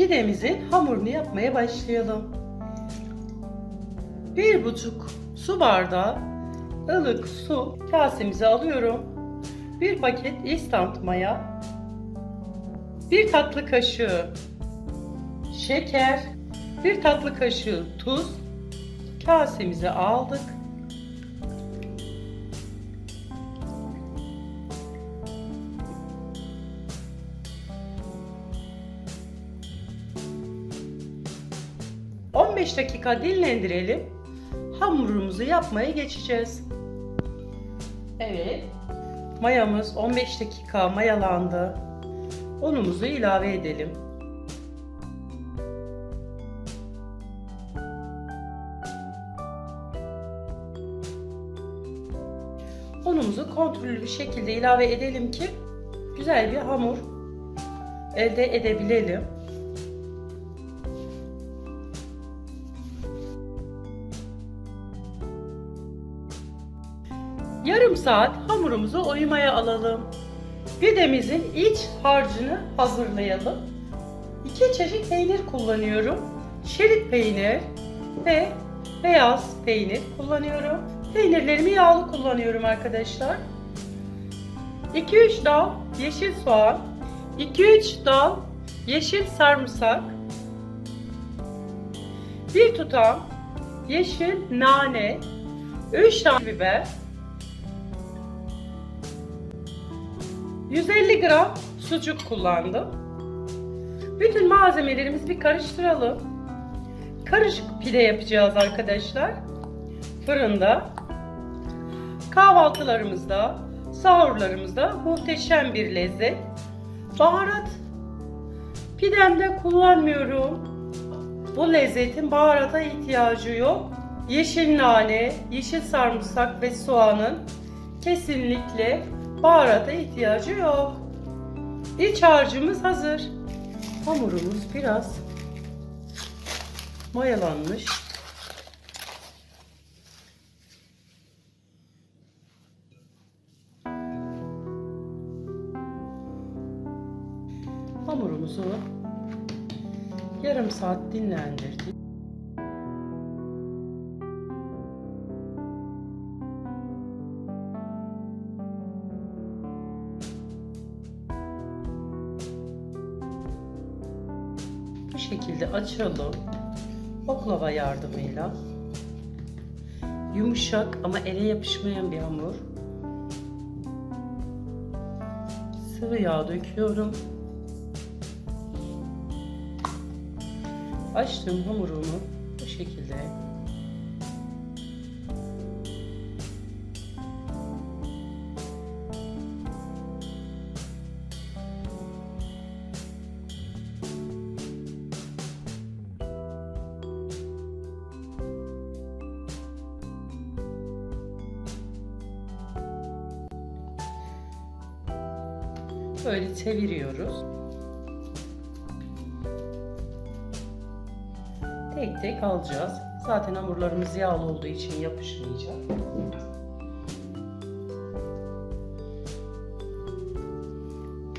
pidemizin hamurunu yapmaya başlayalım. Bir buçuk su bardağı ılık su kasemize alıyorum. Bir paket instant maya, bir tatlı kaşığı şeker, bir tatlı kaşığı tuz kasemize aldık. ...15 dakika dinlendirelim. Hamurumuzu yapmaya geçeceğiz. Evet. Mayamız 15 dakika mayalandı. Unumuzu ilave edelim. Unumuzu kontrollü bir şekilde ilave edelim ki güzel bir hamur elde edebilelim. Yarım saat hamurumuzu oymaya alalım. Pidemizin iç harcını hazırlayalım. İki çeşit peynir kullanıyorum. Şerit peynir ve beyaz peynir kullanıyorum. Peynirlerimi yağlı kullanıyorum arkadaşlar. 2-3 dal yeşil soğan, 2-3 dal yeşil sarımsak, bir tutam yeşil nane, 3 tane biber, 150 gram sucuk kullandım. Bütün malzemelerimizi bir karıştıralım. Karışık pide yapacağız arkadaşlar. Fırında. Kahvaltılarımızda, sahurlarımızda muhteşem bir lezzet. Baharat pidemde kullanmıyorum. Bu lezzetin baharata ihtiyacı yok. Yeşil nane, yeşil sarımsak ve soğanın kesinlikle baharata ihtiyacı yok. İç harcımız hazır. Hamurumuz biraz mayalanmış. Hamurumuzu yarım saat dinlendirdik. Şekilde açalım. Oklava yardımıyla. Yumuşak ama ele yapışmayan bir hamur. Sıvı yağ döküyorum. Açtığım hamurumu bu şekilde böyle çeviriyoruz. Tek tek alacağız. Zaten hamurlarımız yağlı olduğu için yapışmayacak.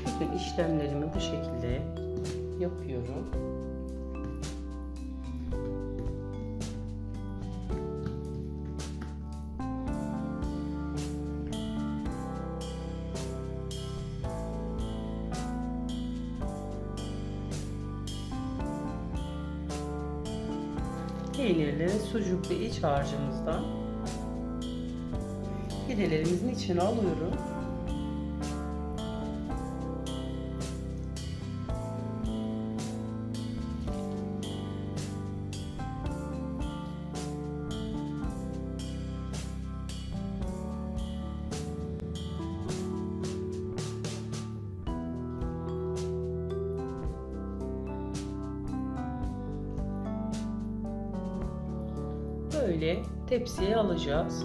Bütün işlemlerimi bu şekilde yapıyorum. Peynirli, sucuklu iç harcımızdan pidelerimizin içine alıyorum. Böyle tepsiye alacağız.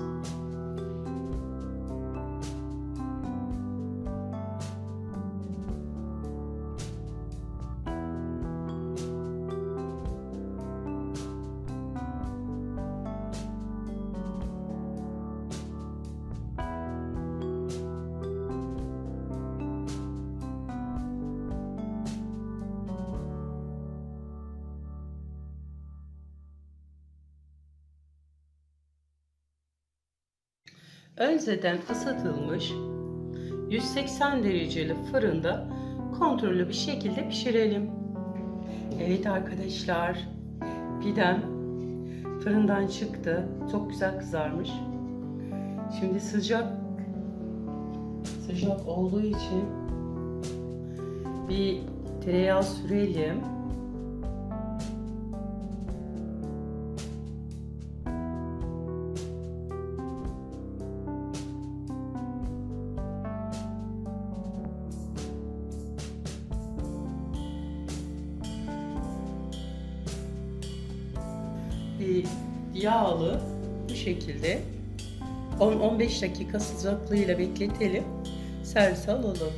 Önceden ısıtılmış 180 dereceli fırında kontrollü bir şekilde pişirelim. Evet arkadaşlar, pidem fırından çıktı. Çok güzel kızarmış. Şimdi sıcak sıcak olduğu için bir tereyağı sürelim. Yağlı bu şekilde 10-15 dakika sıcaklığıyla bekletelim. Servis alalım.